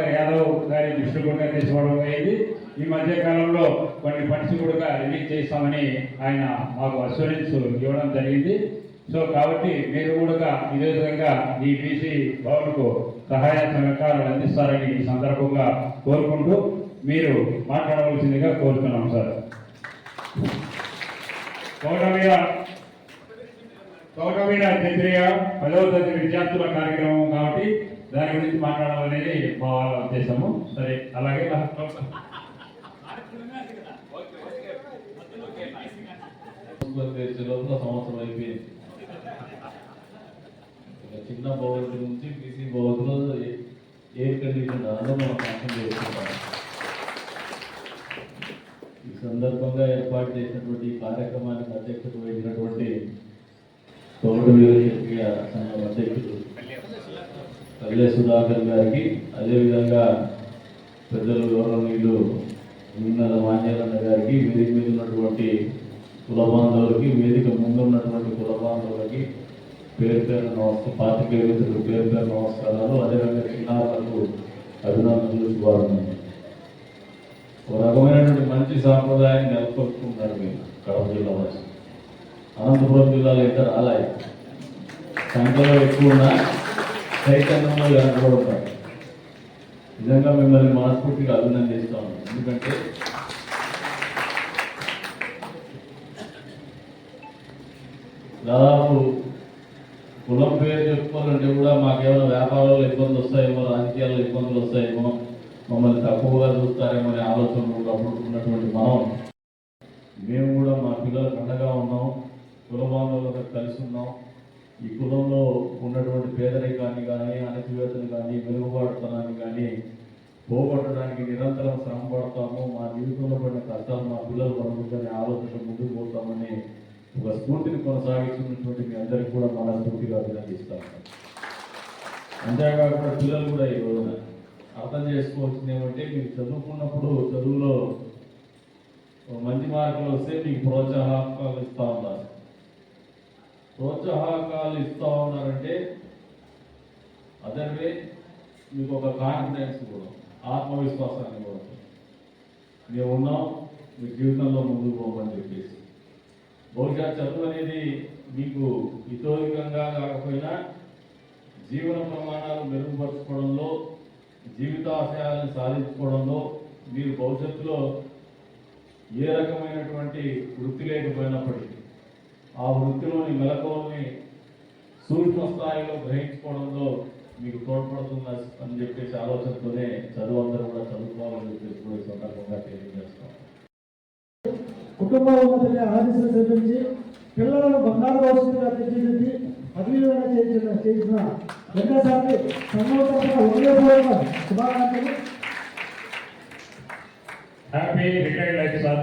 Funds కూడా తీసుకోవడం అయింది. ఈ మధ్య కాలంలో కొన్ని ఫండ్స్ కూడా రిలీజ్ చేస్తామని ఆయన మాకు అస్యూరెన్స్ ఇవ్వడం జరిగింది. సో కాబట్టి మీరు కూడా ఇదే విధంగా ఈ బీసీ భవన్కు సహాయ సహకారాలు అందిస్తారని ఈ సందర్భంగా కోరుకుంటూ మీరు మాట్లాడవలసిందిగా కోరుతున్నాం సార్. తోట మీద క్షత్రియ పదవ తరగతి విద్యార్థుల కార్యక్రమం కాబట్టి దాని గురించి మాట్లాడాలనేది మా ఉద్దేశము. సరే అలాగే లోపల సంవత్సరం అయిపోయింది. చిన్న భవంతి నుంచి బీసీ భవంతిలో ఎయిర్ కండిషన్ దానిలో మనం అర్థం చేసుకుంటాం. ఈ సందర్భంగా ఏర్పాటు చేసినటువంటి కార్యక్రమానికి అధ్యక్షత వహించినటువంటి తోడు వీరశక్తియ సంఘం అధ్యక్షుడు పల్లె సుధాకర్ గారికి అదేవిధంగా పెద్దలు గౌరవనీయులు నిన్న మాన్యాలన్న గారికి వేదిక మీద ఉన్నటువంటి కుల బాంధవులకి వేదిక ముందు ఉన్నటువంటి కుల బాంధవులకి పేరు పేరు నమస్కారం పాతికేయ మిత్రులు పేరు పేరు నమస్కారాలు. అదేవిధంగా చిన్నారులకు అభినందనలు శుభాభినందనలు ఒక రకమైనటువంటి మంచి సాంప్రదాయాన్ని నెలకొల్పుకుంటారు మీరు కడప జిల్లా వాసి అనంతపురం జిల్లాలో అయితే రాలే సంఖ్యలో ఎక్కువ ఉన్న చైతన్యంలో వెనకబడతారు. నిజంగా మిమ్మల్ని మనస్ఫూర్తిగా అభినందిస్తా ఉన్నాను. ఎందుకంటే దాదాపు కులం పేరు చెప్పుకోవాలంటే కూడా మాకేమైనా వ్యాపారాల్లో ఇబ్బందులు వస్తాయేమో రాజకీయాల్లో ఇబ్బందులు వస్తాయేమో మమ్మల్ని తక్కువగా చూస్తారేమో అనే ఆలోచనలు కూడా ఉన్నటువంటి మనం మేము కూడా మా పిల్లలకు అండగా ఉన్నాం. కుల బాంధవులతో కలిసి ఉన్నాం. ఈ కులంలో ఉన్నటువంటి పేదరికాన్ని కానీ అణచివేతను కానీ మెరుగుపడతనాన్ని కానీ పోగొట్టడానికి నిరంతరం శ్రమ పడతాము. మా జీవితంలో పడిన కష్టాలు మా పిల్లలు పడుతుందనే ఆలోచన ముందుకు పోతామని ఒక స్ఫూర్తిని కొనసాగిస్తున్నటువంటి మీ అందరికీ కూడా మనస్ఫూర్తిగా అభినందిస్తాను. అంతేకాకుండా పిల్లలు కూడా ఈ రోజున అర్థం చేసుకోవాల్సింది ఏమంటే మీరు చదువుకున్నప్పుడు చదువులో మంచి మార్కులు వస్తే మీకు ప్రోత్సాహకాలు ఇస్తూ ఉన్నారు. ప్రోత్సాహకాలు ఇస్తూ ఉన్నారంటే అదర్ వే మీకు ఒక కాన్ఫిడెన్స్ కూడా ఆత్మవిశ్వాసాన్ని కూడా. మేము ఉన్నాం మీ జీవితంలో ముందుకు పోమని చెప్పేసి. బహుశా చదువు అనేది మీకు హితోధికంగా కాకపోయినా జీవన ప్రమాణాలు మెరుగుపరచుకోవడంలో జీవితాశయాలను సాధించుకోవడంలో మీరు భవిష్యత్తులో ఏ రకమైనటువంటి వృత్తి లేకపోయినప్పటికీ ఆ వృత్తిలోని మెలకువల్ని సూక్ష్మ స్థాయిలో గ్రహించుకోవడంలో మీకు తోడ్పడుతుంది అని చెప్పేసి ఆలోచనతోనే చదువు అందరూ కూడా చదువుకోవాలని చెప్పేసి కూడా ఈ సందర్భంగా తెలియజేస్తాం కుటుంబ ఉన్నతిని ఆదేశాలు చెల్లించి పిల్లలను బంగారు భవిష్యత్తుగా తీర్చిదిద్ది అభివృద్ధి చేసిన చేసిన రెండోసారి హృదయపూర్వక శుభాకాంక్షలు. హ్యాపీ రిటైర్డ్ లైఫ్ సార్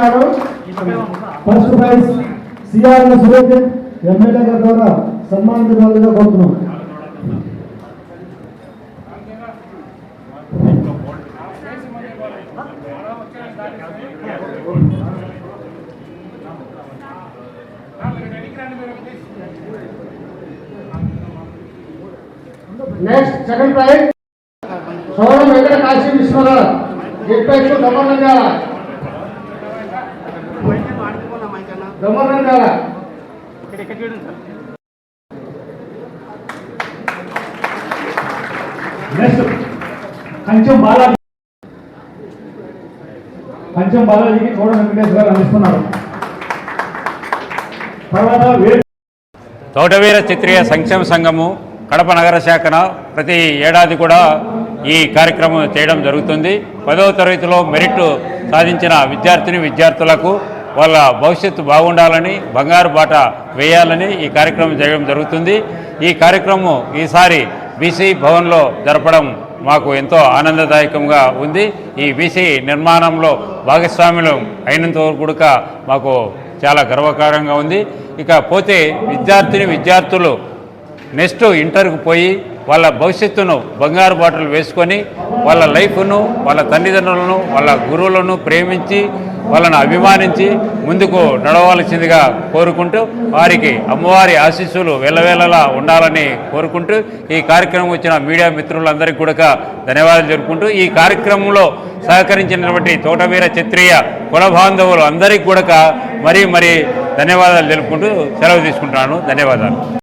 ఇచ్చినారు. First prize C R Suresh MLA గారి ద్వారా సన్మానించవలసిందిగా కోరుతున్నాం next second prize Soram Venkata Kashi Vishwanath చెప్పేసి governor governor next Kancham Balaji. Kancham బాలాజీకి Koda Venkateswara గారు అందిస్తున్నారు. తర్వాత తోటవీర చిత్రీయ సంక్షేమ సంఘము కడప నగర శాఖన ప్రతి ఏడాది కూడా ఈ కార్యక్రమం చేయడం జరుగుతుంది. పదవ తరగతిలో మెరిట్ సాధించిన విద్యార్థిని విద్యార్థులకు వాళ్ళ భవిష్యత్తు బాగుండాలని బంగారు బాట వేయాలని ఈ కార్యక్రమం చేయడం జరుగుతుంది. ఈ కార్యక్రమం ఈసారి బీసీ భవన్లో జరపడం మాకు ఎంతో ఆనందదాయకంగా ఉంది. ఈ బీసీ నిర్మాణంలో భాగస్వాములు అయినంత వరకు కూడా మాకు చాలా గర్వకారంగా ఉంది. ఇక పోతే విద్యార్థిని విద్యార్థులు నెక్స్ట్ ఇంటర్కు పోయి వాళ్ళ భవిష్యత్తును బంగారు బాటలు వేసుకొని వాళ్ళ లైఫ్ను వాళ్ళ తల్లిదండ్రులను వాళ్ళ గురువులను ప్రేమించి వాళ్ళను అభిమానించి ముందుకు నడవలసిందిగా కోరుకుంటూ వారికి అమ్మవారి ఆశీస్సులు వెళ్ళవేళలా ఉండాలని కోరుకుంటూ ఈ కార్యక్రమం వచ్చిన మీడియా మిత్రులందరికీ కూడా ధన్యవాదాలు జరుపుకుంటూ ఈ కార్యక్రమంలో సహకరించినటువంటి తోటవీర క్షత్రియ కుల బాంధవులు అందరికీ కూడా మరీ మరీ ధన్యవాదాలు తెలుపుకుంటూ సెలవు తీసుకుంటున్నాను. ధన్యవాదాలు.